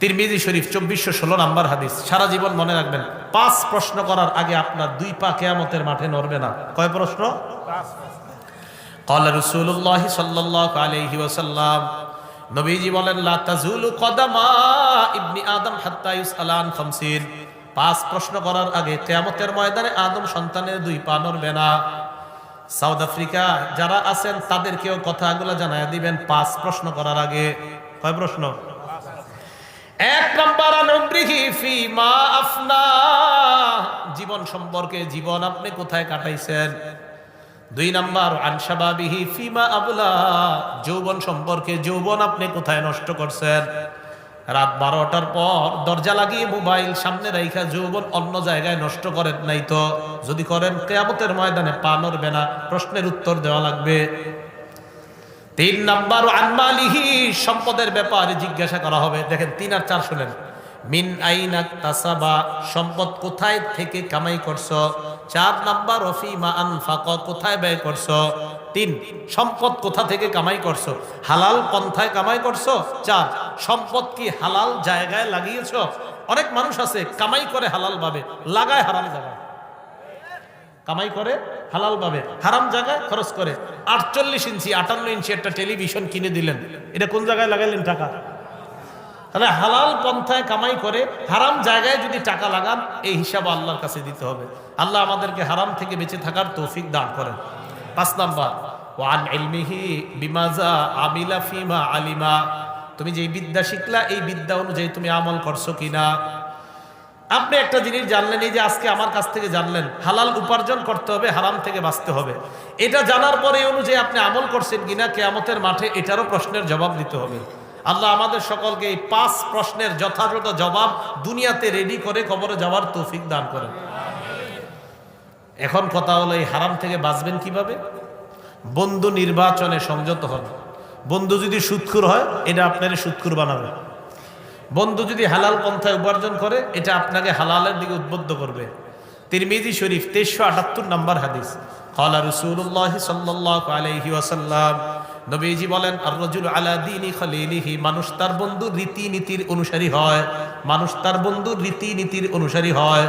তিরমিজি শরীফ চব্বিশশো ষোলো নাম্বার হাদিস সারা জীবন মনে রাখবেন পাঁচ প্রশ্ন করার আগে আপনার দুই পা কেয়ামতের মাঠে নড়বে না কয় প্রশ্ন قال رسول الله صلى الله عليه وسلم নবীজি বলেন লা তাজুলু কদামা ইবনি আদম হাত্তা ইউসআলান খামসিন পাঁচ প্রশ্ন করার আগে কিয়ামতের ময়দানে আদম সন্তানের দুই পা নড়বে না সাউথ আফ্রিকা যারা আছেন তাদেরকেও কথাগুলো জানায় দিবেন পাঁচ প্রশ্ন করার আগে কয় প্রশ্ন এক নম্বর জীবন সম্পর্কে জীবন আপনি কোথায় কাটাইছেন? দুই নাম্বার আনসাবাবিহি ফিমা আবুলা। যৌবন সম্পর্কে যৌবন আপনি কোথায় নষ্ট করছেন? রাত বারোটার পর দরজা লাগিয়ে মোবাইল সামনে রাইখা যৌবন অন্য জায়গায় নষ্ট করেন নাই তো? যদি করেন, কেয়ামতের ময়দানে পা নড়বে না। প্রশ্নের উত্তর দেওয়া লাগবে। তিন নাম্বার আনমালিহি, সম্পদের ব্যাপারে জিজ্ঞাসা করা হবে। দেখেন, তিন আর চার শুনেন। মিন আইনা তাসাবা, সম্পদ কোথায় থেকে কামাই করছ? চার নাম্বার অফিমা আনফাক, কোথায় ব্যয় করছ? তিন, সম্পদ কোথা থেকে কামাই করছ? হালাল পন্থায় কামাই করছ? চার, সম্পদ কি হালাল জায়গায় লাগিয়েছো? অনেক মানুষ আছে, কামাই করে হালাল ভাবে, লাগায় হারাম জায়গায় কামাই করে, হালাল ভাবে, হারাম জায়গায় খরচ করে। আটচল্লিশ ইঞ্চি, আটান্ন ইঞ্চি একটা টেলিভিশন কিনে দিলেন। এটা কোন জায়গায় লাগাইলেন টাকা? তাহলে হালাল পন্থায় কামাই করে, হারাম জায়গায় যদি টাকা লাগান, এই হিসাব আল্লাহর কাছে দিতে হবে। আল্লাহ আমাদেরকে হারাম থেকে বেঁচে থাকার তৌফিক দান করেন। পাঁচ নাম্বার, ওয়ান ইলমিহি বিমাজা আমিলা ফিমা আলিমা। তুমি যে বিদ্যা শিখলা, এই বিদ্যা অনুযায়ী তুমি আমল করছ কিনা? আপনি একটা জিনিস জানলেন এই যে আজকে আমার কাছ থেকে জানলেন, হালাল উপার্জন করতে হবে, হারাম থেকে বাঁচতে হবে। এটা জানার পরে অনুযায়ী আপনি আমল করছেন কিনা, কেয়ামতের মাঠে এটারও প্রশ্নের জবাব দিতে হবে। আল্লাহ আমাদের সকলকে এই পাঁচ প্রশ্নের যথাযথ জবাব দুনিয়াতে রেডি করে কবরে যাওয়ার তৌফিক দান করেন। এখন কথা হলো, এই হারাম থেকে বাঁচবেন কীভাবে? বন্ধু নির্বাচনে সংযত হন। বন্ধু যদি সুৎখুর হয়, এটা আপনার সুৎখুর বানাবে। বন্ধু যদি হালাল পন্থায় উপার্জন করে, এটা আপনাকে হালালের দিকে উদ্বুদ্ধ করবে। তিরমিজি শরীফ তেইশশো আটাত্তর নম্বর হাদিস। কলা রসুল্লাহ সাল্লাহ আলহি নবীজি বলেন আর রজুল আলা দিনী খলিলিহি মানুষ তার বন্ধুর রীতিনীতির অনুসারী হয়। মানুষ তার বন্ধুর রীতিনীতির অনুসারী হয়।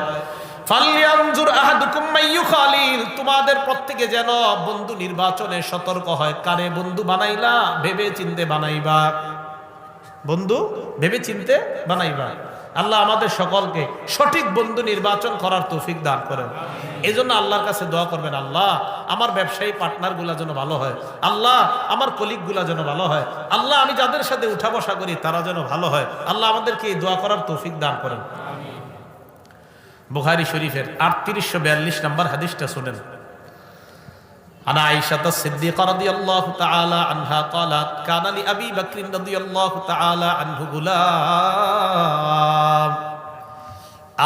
তোমাদের প্রত্যেকে যেন বন্ধু নির্বাচনে সতর্ক হয়। কারে বন্ধু বানাইলা? ভেবে চিনতে বানাইবা? বন্ধু ভেবে চিনতে বানাইবা। আল্লাহ আমাদের সকলকে সঠিক বন্ধু নির্বাচন করার তৌফিক দান করেন। এই জন্য আল্লাহর কাছে দোয়া করবেন, আল্লাহ, আমার ব্যবসায়ী পার্টনারগুলা যেন ভালো হয়। আল্লাহ, আমার কলিগগুলা যেন ভালো হয়। আল্লাহ, আমি যাদের সাথে উঠা বসা করি, তারা যেন ভালো হয়। আল্লাহ, আমাদেরকে এই দোয়া করার তৌফিক দান করেন। বুখারি শরীফের আটত্রিশশো বিয়াল্লিশ নম্বর হাদিসটা শুনেন। عن عائشة الصديقة رضي الله تعالى عنها قالت كان لأبي بكر رضي الله تعالى عنه غلام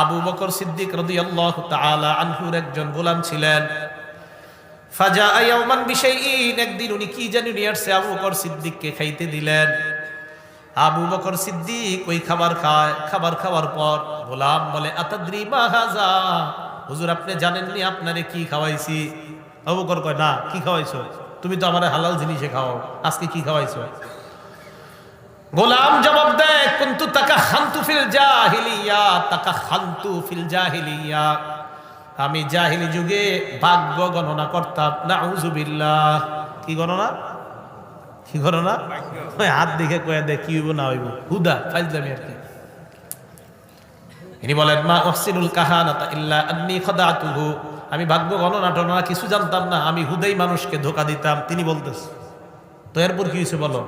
আবু বকর সিদ্দিক রদিয়াল্লাহ তাআলা আনহুর একজন গোলাম ছিলেন ফাজা ইয়াউমান বিশাইইন একদিন উনি কি জানি নিয়ে আসছে আবু বকর সিদ্দিককে খাইতে দিলেন আবু বকর সিদ্দিক ওই খাবার খায় খাবার খাওয়ার পর গোলাম বলে আতাদ্রি মা হাজা হুজুর আপনি জানেননি আপনারে কি খাওয়াইছি আবু বকর কয়, না, কি খাওয়াইছো? তুমি তো আমার হালাল জিনিসে খাওয়াও, আজকে কি খাওয়াইছো? গোলাম জবাব দেয়, কুন্তু তাকা খান্তু ফিল জাহিলিয়া তাকা খান্তু ফিল জাহিলিয়া। আমি জাহিলি যুগে ভাগ্য গণনা করতাম, নাউজুবিল্লাহ। কি গণনা? কি গণনা? হাত দেখে কয়ে দেয়, কি হইব, না হইব? হুদা, ফাইজলামি আর কি। ইনি বলেন, মা ওহসিনুল কাহানাতা ইল্লা আন্নি খদাতুহু। আমি ভাগ্য গণনা টননা কিছু জানতাম না, আমি হুদেই মানুষকে ধোকা দিতাম, তিনি বলতেছে। তো এরপর কি হয়েছে বলো?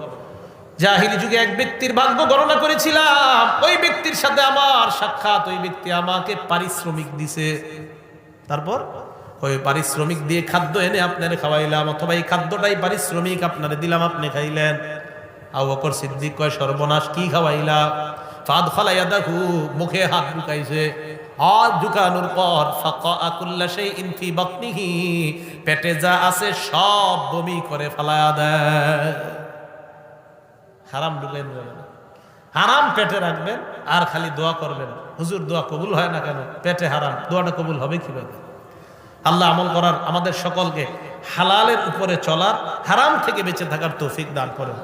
জাহিলি যুগে এক ব্যক্তির ভাগ্য গণনা করেছিলাম, ওই ব্যক্তির সাথে আমার সাক্ষাৎ, ওই ব্যক্তি আমাকে পারিশ্রমিক দিছে। তারপর? ওই পারিশ্রমিক দিয়ে খাদ্য এনে আপনারে খাওয়াইলাম, অথবা এই খাদ্যটাই পারিশ্রমিক আপনারে দিলাম, আপনি খাইলেন। আউ বকর সিদ্দিক কয়, সর্বনাশ, কি খাওয়াইলা? ফাদ ফালাইয়া দেখু মুখে হাত ঢুকাইছে। হাত ঢুকানোর পর ফাকা আকুল্লা সেই ইনফি বকনিহি পেটে যা আছে সব বমি করে ফালায়া দেয়। হারাম ঢুকাই হারাম পেটে রাখবেন, আর খালি দোয়া করবেন। হুজুর, দোয়া কবুল হয় না কেন? পেটে হারাম, দোয়াটা কবুল হবে কীভাবে? আল্লাহ আমল করার আমাদের সকলকে হালালের উপরে চলার, হারাম থেকে বেঁচে থাকার তৌফিক দান করেন।